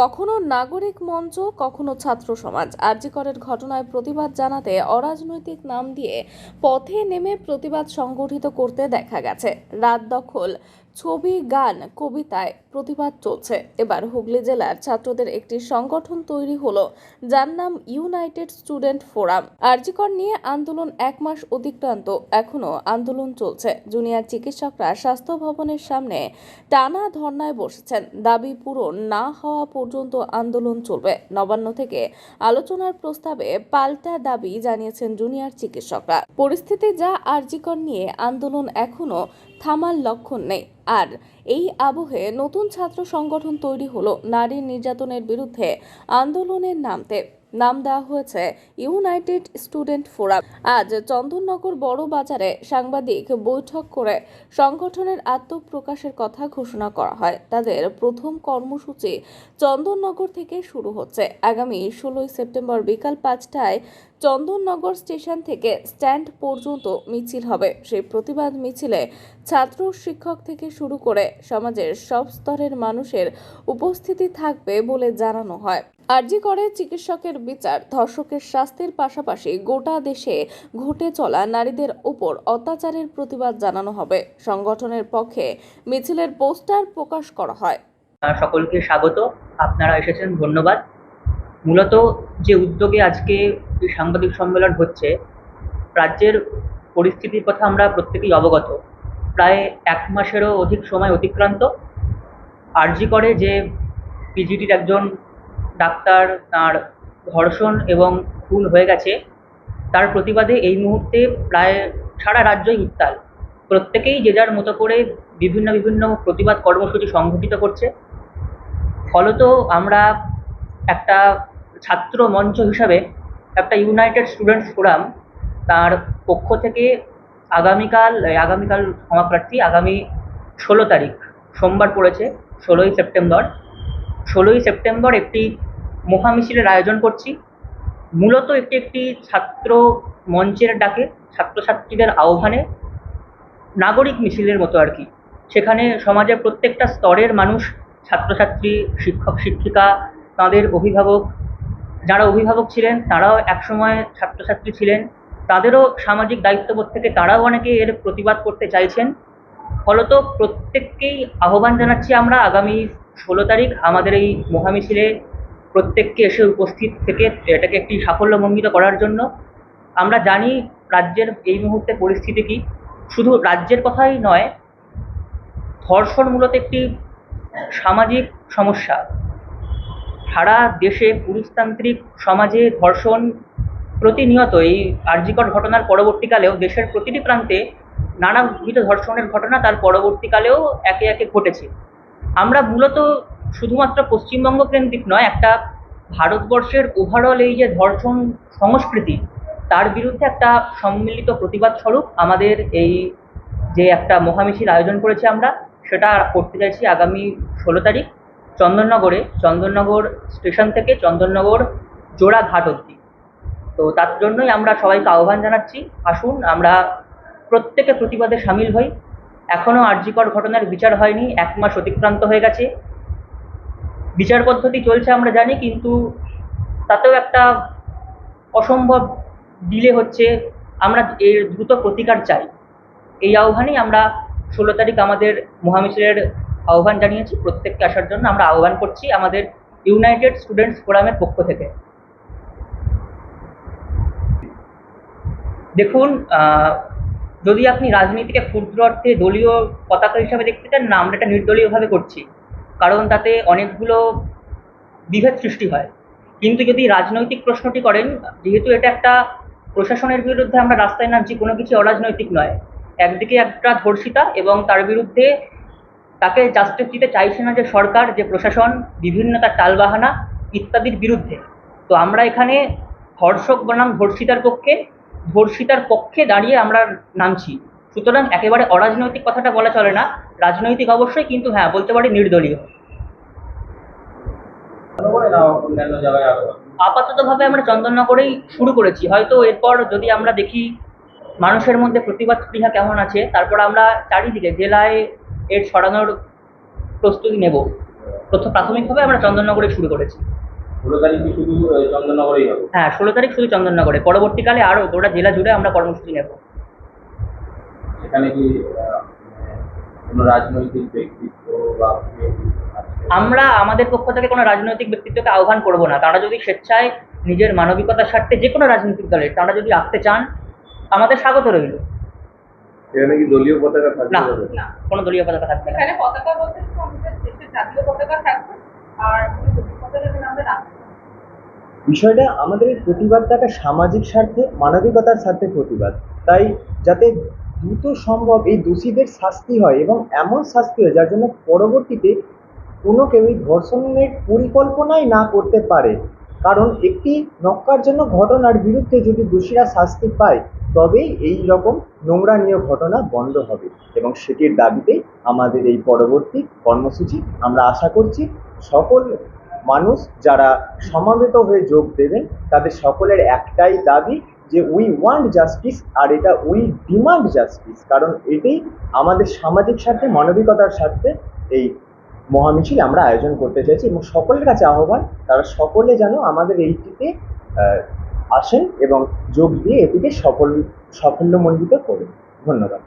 কখনো নাগরিক মঞ্চ, কখনো ছাত্র সমাজ। আরজিকরের ঘটনায় প্রতিবাদ জানাতে অরাজনৈতিক নাম দিয়ে পথে নেমে প্রতিবাদ সংগঠিত করতে দেখা গেছে। রাত দখল। ছবি, গান, কবিতায় প্রতিবাদ চলছে। এবার হুগলি জেলার ছাত্রদের একটি সংগঠন তৈরি হলো, যার নাম ইউনাইটেড স্টুডেন্ট ফোরাম। আরজিকর নিয়ে আন্দোলন এক মাস অতিক্রান্ত, এখনও আন্দোলন চলছে। জুনিয়র চিকিৎসকরা স্বাস্থ্য ভবনের সামনে টানা ধর্নায় বসেছেন। দাবি পূরণ না হওয়া পর্যন্ত আন্দোলন চলবে। নবান্ন থেকে আলোচনার প্রস্তাবে পাল্টা দাবি জানিয়েছেন জুনিয়র চিকিৎসকরা। পরিস্থিতি যা আরজিকর নিয়ে আন্দোলন এখনও থামার লক্ষণ নেই। আর এই আবহে নতুন ছাত্র সংগঠন তৈরি হলো নারী নির্যাতনের বিরুদ্ধে আন্দোলনের নামতে। নাম দেওয়া হয়েছে ইউনাইটেড স্টুডেন্ট ফোরাম। আজ চন্দননগর বড় বাজারে সাংবাদিক বৈঠক করে সংগঠনের আত্মপ্রকাশের কথা ঘোষণা করা হয়। তাদের প্রথম কর্মসূচি চন্দননগর থেকে শুরু হচ্ছে। আগামী ষোলোই সেপ্টেম্বর বিকাল পাঁচটায় চন্দননগর স্টেশন থেকে স্ট্যান্ড পর্যন্ত মিছিল হবে। সেই প্রতিবাদ মিছিলে ছাত্র শিক্ষক থেকে শুরু করে সমাজের সব স্তরের মানুষের উপস্থিতি থাকবে বলে জানানো হয়। আরজি করে চিকিৎসকের বিচার, ধর্ষকের শাস্তির পাশাপাশি গোটা দেশে ঘটে চলা নারীদের উপর অত্যাচারের প্রতিবাদ জানানো হবে। সংগঠনের পক্ষে মিছিলের পোস্টার প্রকাশ করা হয়। সকলকে স্বাগত। আপনারা এসেছেন, ধন্যবাদ। মূলত যে উদ্যোগে আজকে এই সাংবাদিক সম্মেলন হচ্ছে, রাজ্যের পরিস্থিতির কথা আমরা প্রত্যেকেই অবগত। প্রায় এক মাসেরও অধিক সময় অতিক্রান্ত। আরজি করে যে পিজিটির একজন ডাক্তার তার ধর্ষণ এবং খুন হয়ে গেছে। তার প্রতিবাদে এই মুহূর্তে প্রায় সারা রাজ্যই উত্তাল। প্রত্যেকেই যে যার মতো করে বিভিন্ন বিভিন্ন প্রতিবাদ কর্মসূচি সংঘটিত করছে। ফলত আমরা একটা ছাত্র মঞ্চ হিসাবে একটা ইউনাইটেড স্টুডেন্টস ফোরাম তার পক্ষ থেকে আগামীকাল আগামীকাল ক্ষমাপ্রার্থী আগামী ষোলো তারিখ সোমবার পড়েছে, ষোলোই সেপ্টেম্বর। ষোলোই সেপ্টেম্বর একটি মহামিছিলের আয়োজন করছি। মূলত একটি একটি ছাত্র মঞ্চের ডাকে, ছাত্রছাত্রীদের আহ্বানে নাগরিক মিছিলের মতো আর কি। সেখানে সমাজের প্রত্যেকটা স্তরের মানুষ, ছাত্রছাত্রী, শিক্ষক, শিক্ষিকা, তাদের অভিভাবক, যারা অভিভাবক ছিলেন, তারাও একসময় ছাত্রছাত্রী ছিলেন। তাদেরও সামাজিক দায়িত্ববোধ থেকে তারাও অনেকে এর প্রতিবাদ করতে চাইছেন। ফলত প্রত্যেককেই আহ্বান জানাচ্ছি আমরা আগামী ষোলো তারিখ আমাদের এই মহামিছিলে প্রত্যেককে এসে উপস্থিত থেকে এটাকে একটি সাফল্যমণ্ডিত করার জন্য। আমরা জানি রাজ্যের এই মুহূর্তে পরিস্থিতি কি। শুধু রাজ্যের কথাই নয় ধর্ষণ মূলত একটি সামাজিক সমস্যা। সারা দেশে পুরুষতান্ত্রিক সমাজে ধর্ষণ প্রতিনিয়ত এই আর্যিকর ঘটনার পরবর্তীকালেও দেশের প্রতিটি প্রান্তে নানাবিধ ধর্ষণের ঘটনা তার পরবর্তীকালেও একে একে ঘটেছে। আমরা মূলত শুধুমাত্র পশ্চিমবঙ্গ কেন্দ্রিক নয়, একটা ভারতবর্ষের ওভারঅল এই যে ধর্ষণ সংস্কৃতি, তার বিরুদ্ধে একটা সম্মিলিত প্রতিবাদ স্বরূপ আমাদের এই যে একটা মহামিছিল আয়োজন করেছি আমরা, সেটা করতে চাইছি আগামী ষোলো তারিখ চন্দননগরে, চন্দননগর স্টেশন থেকে চন্দননগর জোড়াঘাট অবধি। তো তার জন্যই আমরা সবাইকে আহ্বান জানাচ্ছি, আসুন আমরা প্রত্যেকে প্রতিবাদে সামিল হই। এখনও আর্যিকর ঘটনার বিচার হয়নি, এক মাস অতিক্রান্ত হয়ে গেছে। বিচার পদ্ধতি চলছে আমরা জানি, কিন্তু তাতেও একটা অসম্ভব ডিলে হচ্ছে। আমরা এর দ্রুত প্রতিকার চাই। এই আহ্বানেই আমরা ষোলো তারিখ আমাদের মহামিছিলের আহ্বান জানিয়েছি, প্রত্যেককে আসার জন্য। আমরা আহ্বান করছি আমাদের ইউনাইটেড স্টুডেন্টস ফোরামের পক্ষ থেকে। দেখুন যদি আপনি রাজনীতিকে ক্ষুদ্র অর্থে দলীয় পতাকা হিসাবে দেখতে চান, না, আমরা এটা নির্দলীয়ভাবে করছি। কারণ তাতে অনেকগুলো বিভেদ সৃষ্টি হয়। কিন্তু যদি রাজনৈতিক প্রশ্নটি করেন, যেহেতু এটা একটা প্রশাসনের বিরুদ্ধে আমরা রাস্তায় নামছি, কোনো কিছু অরাজনৈতিক নয়। একদিকে একটা ধর্ষিতা এবং তার বিরুদ্ধে তাকে জাস্টিস দিতে চাইছে না যে সরকার, যে প্রশাসন, বিভিন্ন তার টালবাহানা ইত্যাদির বিরুদ্ধে। তো আমরা এখানে ধর্ষক বনাম ধর্ষিতার পক্ষে ধর্ষিতার পক্ষে দাঁড়িয়ে আমরা নামছি। সুতরাং একেবারে অরাজনৈতিক কথাটা বলা চলে না। রাজনৈতিক অবশ্যই কিন্তু হ্যাঁ বলতে পারি নির্দলীয়। আপাততভাবে আমরা চন্দননগরেই শুরু করেছি। হয়তো এরপর যদি আমরা দেখি মানুষের মধ্যে প্রতিবাদ স্পৃহা কেমন আছে, তারপর আমরা চারিদিকে জেলায় এর ছড়ানোর প্রস্তুতি নেব। প্রথম প্রাথমিকভাবে আমরা চন্দননগরে শুরু করেছি। ষোলো তারিখ কি শুধু চন্দননগরেই হবে? হ্যাঁ ষোলো তারিখ শুধু চন্দননগরে। পরবর্তীকালে আরও গোটা জেলা জুড়ে আমরা কর্মসূচি নেব। সেখানে কি কোনো রাজনৈতিক ব্যক্তিত্ব বা আমরা আমাদের পক্ষ থেকে কোনো রাজনৈতিক ব্যক্তিত্বকে আহ্বান করব না। তারা যদি স্বেচ্ছায় নিজের মানবিকতার স্বার্থে যে কোনো রাজনৈতিক দলের তারা যদি আসতে চান আমাদের স্বাগত রইল। এখানে কি দলীয় পতাকা থাকবে না কোনো দলীয় পতাকা থাকবে না। এখানে পতাকা বলতে জাতীয় পতাকা থাকবে। আর কোনো জাতীয় পতাকা যেন আমরা রাখতে পারি। বিষয়টা আমাদের এই প্রতিবাদটা সামাজিক স্বার্থে, মানবিকতার স্বার্থে প্রতিবাদ। তাই যাতে দ্রুত সম্ভব এই দোষীদের শাস্তি হয় এবং এমন শাস্তি হয় যার জন্য পরবর্তীতে কোনো কেউ এই ধর্ষণের পরিকল্পনাই না করতে পারে। কারণ একটি নক্কার জন্য ঘটনার বিরুদ্ধে যদি দোষীরা শাস্তি পায়, তবেই এই রকম নোংরা নিয়ে ঘটনা বন্ধ হবে এবং সেটির দাবিতেই আমাদের এই পরবর্তী কর্মসূচি আমরা আশা করছি সকল মানুষ যারা সমাবেত হয়ে যোগ দেবেন, তাদের সকলের একটাই দাবি যে উই ওয়ান্ট জাস্টিস আর এটা উই ডিমান্ড জাস্টিস কারণ এটাই আমাদের সামাজিক স্বার্থে, মানবিকতার স্বার্থে এই মহামিছিল আমরা আয়োজন করতে চাইছি এবং সকলের কাছে আহ্বান, তারা সকলে যেন আমাদের এইটিতে আসেন এবং যোগ দিয়ে এটিকে সফল, সাফল্যমণ্ডিত করুন। ধন্যবাদ।